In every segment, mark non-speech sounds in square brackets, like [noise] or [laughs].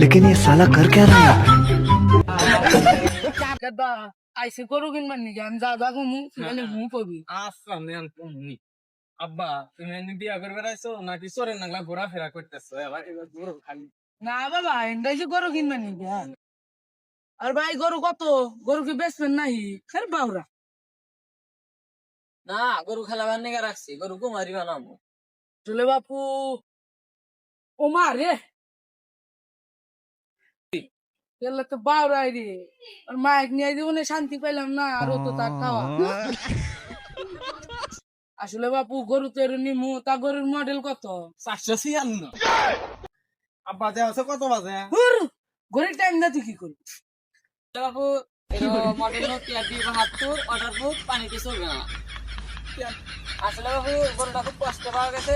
लेकिन ये साला कर क्या रहा है কেদা আইসে করু কিনবার নাকি আমি যা যা ঘুমু সেখানে ঘুম পাবি আচ্ছা নেন তুমি আব্বা তুমি এমনি বিয়া করে বেড়াইছো নাকি চোরের নাগলা ঘোরাফেরা করতেছো এবার এবার ঘুরো খালি না বাবা এন্ডাইছে গরু কিনবার নাকি হ্যাঁ আর ভাই গরু কত গরু কি বেচবেন নাই খের বাউরা না গরু খেলাবার নিগে রাখছি গরু কুমারি বানাবো চলে বাপু ও মা রে গেলে তো বাউরাই রে। আর মাইক নিয়ে জীবনে শান্তি পাইলাম না আর তো তার খাওয়া। [laughs] আসলে বাপু গরু তো এর নিমু তা গরুর মডেল কত? চারশো ছিয়ান্ন। আব্বা দেওয়া আছে কত বাজে? গরুর টাইম না তুই কি করবি? বাবু মডেল নোকিয়া দুই বাহাত্তর অর্ডার বুক পানিতে চলবে না। আসলে বাবু গরুটা খুব কষ্ট পাওয়া গেছে।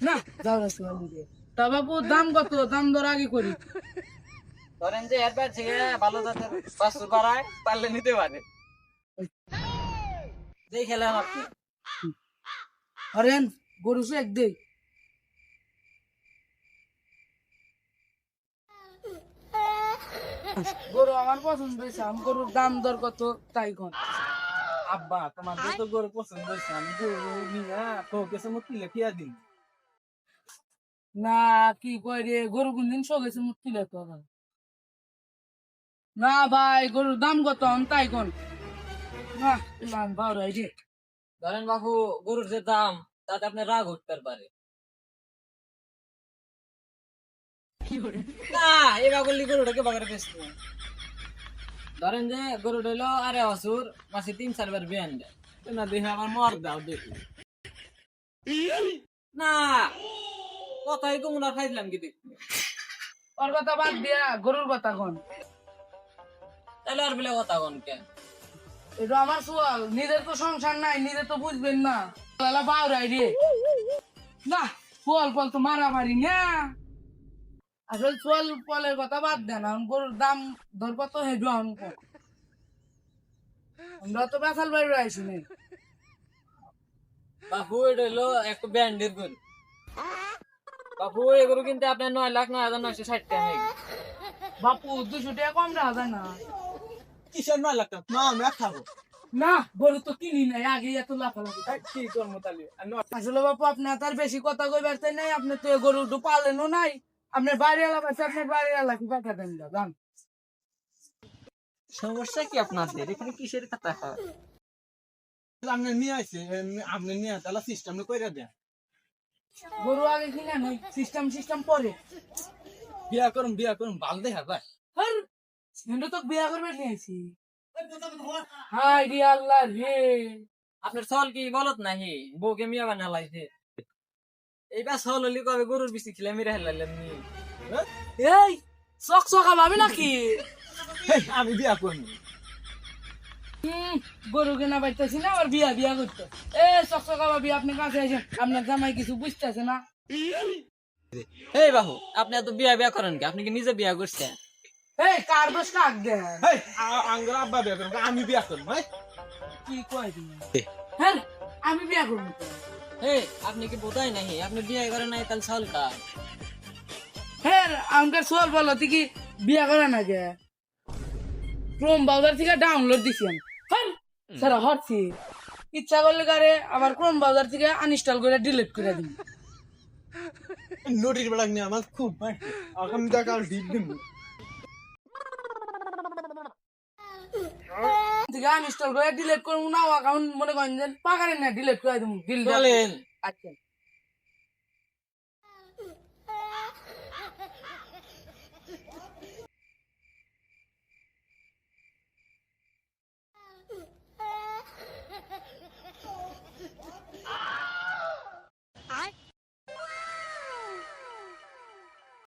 না যাও না সোয়াল তা বাপু দাম কত? দাম দর আগে করি। ধরেন যে এরপর থেকে ভালো জাতের বাস্তু করায় পারলে নিতে পারে। যেই খেলেন আপনি হরেন গরু এক দেই। গরু আমার পছন্দ হয়েছে আমি গরুর দাম দর কত তাই কোন। আব্বা তোমার যত গরু পছন্দ হয়েছে আমি গরু নিয়ে তো কিছু মুক্তি লেখিয়া দিন না কি কয় রে গরু কোন দিন শো গেছে মুক্তি লেতো না ভাই গরুর দাম কত? তাই কোন না ভালো রে ধরেন বাবু গরুর যে দাম তাতে আপনার রাগ উঠতে পারে। না এই বাগুলি গরুটাকে বাগারে বেচতে ধরেন যে গরু হইল আরে অসুর মাসে তিন চারবার বিয়ান দেয় না দেখে আমার মর দাও দেখি। না কথাই কমুনার খাইছিলাম কি দেখতে ওর কথা বাদ দিয়া গরুর কথা কোন। তাহলে আর বলে কথা কোন কে? এটা আমার সোয়াল নিজের তো সংসার নাই নিজে তো বুঝবেন না। লালা বাউরাই রে। না ফল ফল তো মারামারি না। আসলে সোয়াল ফলের কথা বাদ দেন গরুর দাম ধর কত এখন কম। আমরা তো বেসাল বাড়ি আইসি নাই বাপু এটা হইল একটা ব্যান্ডের গরু। বাপু এই গরু কিনতে আপনার নয় লাখ নয় হাজার নয়শো ষাট টাকা বাপু দুশো টাকা কম রাখা যায় না। কিসের নয় লাখ টাকা? না আমি আর খাব। না গরু তো কিনি নাই আগে এত লাফালাফি। এই কি করব তাহলে? নয়- আসলে বাপু আপনি তার বেশি কথা কইবার চাই নাই আপনি তো এ গরু তো পালেনও নাই। আপনার বাড়ি এলাকা আছে আপনার বাড়ি এলাকা পাঠা দেন জান সমস্যা কি আপনাদের? এখানে কিসের কথা হয়? আপনি নিয়ে আসে আপনি নিয়ে তাহলে সিস্টেম করে দেন। গরু আগে কিনা নই সিস্টেম সিস্টেম পরে। বিয়া করুন বিয়া করুন ভালো দেখা যায় আর সেটা তো বিয়া করবে নিয়েছি হাই রে আল্লাহ রে। আপনার ছল কি বলত নাহি? বউকে মিয়া বানা লাইছে এইবার ছল হলি কবে গরুর বিচি খিলে মেরে হেলাইলেন নি। এই চক চকা ভাবি নাকি? আমি বিয়া করব গরু কেনা পাইতেছি না আবার বিয়া বিয়া করতে। এ চক চকা ভাবি আপনি কাছে আছেন আপনার জামাই কিছু বুঝতেছে না। এই বাহু আপনি এত বিয়া বিয়া করেন কি? আপনি কি নিজে বিয়া করছেন? এই কার কাক দেন? আ- আব্বা বিয়া আমি বিয়া করব হেই। কি কয় তুমি? হ্যাঁ আমি বিয়া করব। এই আপনি কি বোধাই নাহি? আপনি বিয়া করেন নাই তাহলে ছল কার? হ্যাঁ আমাকে সোয়াল বলো তুই কি বিয়া করে না কে ক্রোম ব্রাউজার থেকে ডাউনলোড দিছি আমি। হ্যাঁ সারা হরছি। ইচ্ছা করলে কারে আবার ক্রোম ব্রাউজার থেকে আনইনস্টল করে ডিলিট করে দিই নোটিশ বেড়া নিয়ে আমার খুব আমি দেখা ডিপ দিব। থেকে আনইনস্টল করে ডিলিট করব না অ্যাকাউন্ট মনে করেন যে পাকারেন না ডিলিট করে দেবো। ডিলিট বলেন আচ্ছা।